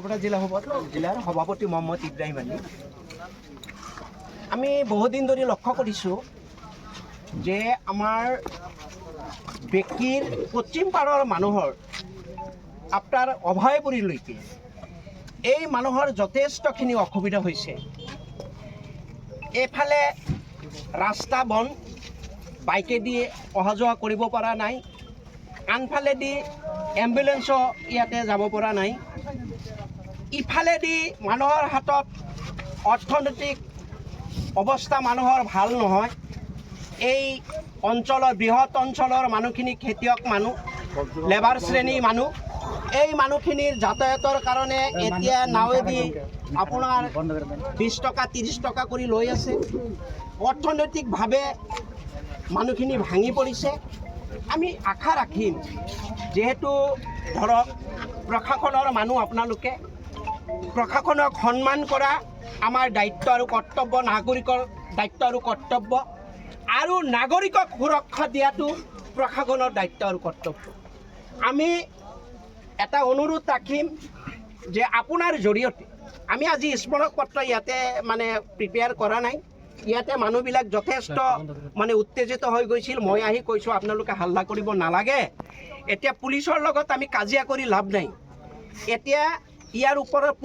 নকবৰা জিলা জিলাৰ সভাপতি মহম্মদ ইব্ৰাহিম আলী। আমি বহুদিন ধৰি লক্ষ্য কৰিছোঁ যে আমাৰ বেকীৰ পশ্চিম পাৰৰ মানুহৰ আপোনাৰ অভয়পুৰীলৈকে এই মানুহৰ যথেষ্টখিনি অসুবিধা হৈছে। এইফালে ৰাস্তা বন বাইকেদি অহা যোৱা কৰিব পৰা নাই। আনফালেদি এম্বুলেঞ্চো ইয়াতে যাব পৰা নাই। ইফালেদি মানুহৰ হাতত অৰ্থনৈতিক অৱস্থা মানুহৰ ভালো নহয়। এই অঞ্চলৰ, বৃহৎ অঞ্চলৰ মানুহখিনি খেতিয়ক মানুহ, লেবাৰ শ্ৰেণীৰ মানুহ। এই মানুহখিনিৰ যাতায়াতৰ কাৰণে এতিয়া নাৱেদি আপোনাৰ বিছ টকা ত্ৰিছ টকা কৰি লৈ আছে। অৰ্থনৈতিকভাৱে মানুহখিনি ভাঙি পৰিছে। আমি আশা ৰাখিম, যিহেতু ধৰক, প্ৰশাসনৰ মানুহ আপোনালোকে প্ৰশাসনক সন্মান কৰা আমাৰ দায়িত্ব আৰু কৰ্তব্য, নাগৰিকৰ দায়িত্ব আৰু কৰ্তব্য আৰু নাগৰিকক সুৰক্ষা দিয়াটো প্ৰশাসনৰ দায়িত্ব আৰু কৰ্তব্য। আমি এটা অনুৰোধ ৰাখিম যে আপোনাৰ জৰিয়তে, আমি আজি স্মাৰক পত্ৰ ইয়াতে মানে প্ৰিপেয়াৰ কৰা নাই। ইয়াতে মানুহবিলাক যথেষ্ট মানে উত্তেজিত হৈ গৈছিল। মই আহি কৈছোঁ, আপোনালোকে হাল্লা কৰিব নালাগে। এতিয়া পুলিচৰ লগত আমি কাজিয়া কৰি লাভ নাই। এতিয়া ইয়াৰ ওপৰত